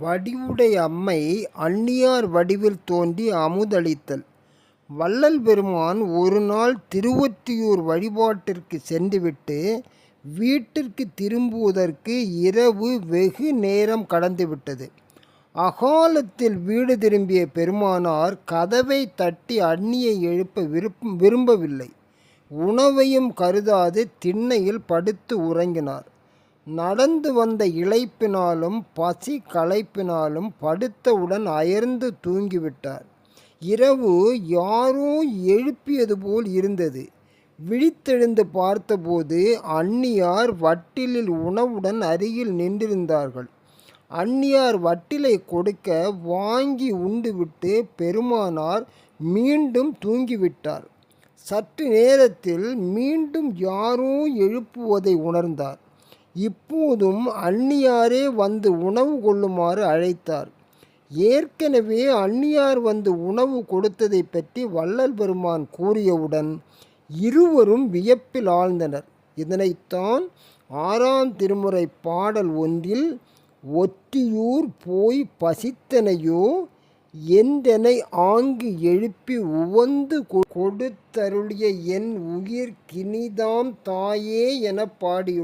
வடிவுடை அம்மை அந்நியார் வடிவில் தோன்றி அமுதளித்தல் வள்ளல் பெருமான் ஒருநாள் திருவொற்றியூர் வழிபாட்டிற்கு சென்றுவிட்டு வீட்டிற்கு திரும்புவதற்கு இரவு வெகு நேரம் கடந்துவிட்டது. அகாலத்தில் வீடு திரும்பிய பெருமானார் கதவை தட்டி அண்ணியை எழுப்ப விரும்பவில்லை. உணவையும் கருதாது திண்ணையில் படுத்து உறங்கினார். நடந்து வந்த இழைப்பினாலும் பசி களைப்பினாலும் படுத்தவுடன் அயர்ந்து தூங்கிவிட்டார். இரவு யாரோ எழுப்பியது போல் இருந்தது. விழித்தெழுந்து பார்த்தபோது அண்ணியார் வட்டிலில் உணவுடன் அருகில் நின்றிருந்தார்கள். அந்நியார் வட்டிலை கொடுக்க வாங்கி உண்டுவிட்டு பெருமானார் மீண்டும் தூங்கிவிட்டார். சற்று நேரத்தில் மீண்டும் யாரோ எழுப்புவதை உணர்ந்தார். இப்போதும் அந்நியாரே வந்து உணவு கொள்ளுமாறு அழைத்தார். ஏற்கனவே அந்நியார் வந்து உணவு கொடுத்ததைப் பற்றி வள்ளல் பெருமான் கூறியவுடன் இருவரும் வியப்பில் ஆழ்ந்தனர். இதனைத்தான் ஆறாம் திருமுறை பாடல் ஒன்றில் ஒற்றியூர் போய் பசித்தனையோ என்றெனை ஆங்கு எழுப்பி உவந்து கொடுத்தருளிய என் உயிர்க்கினிதாம் தாயே என பாடியுள்ளார்.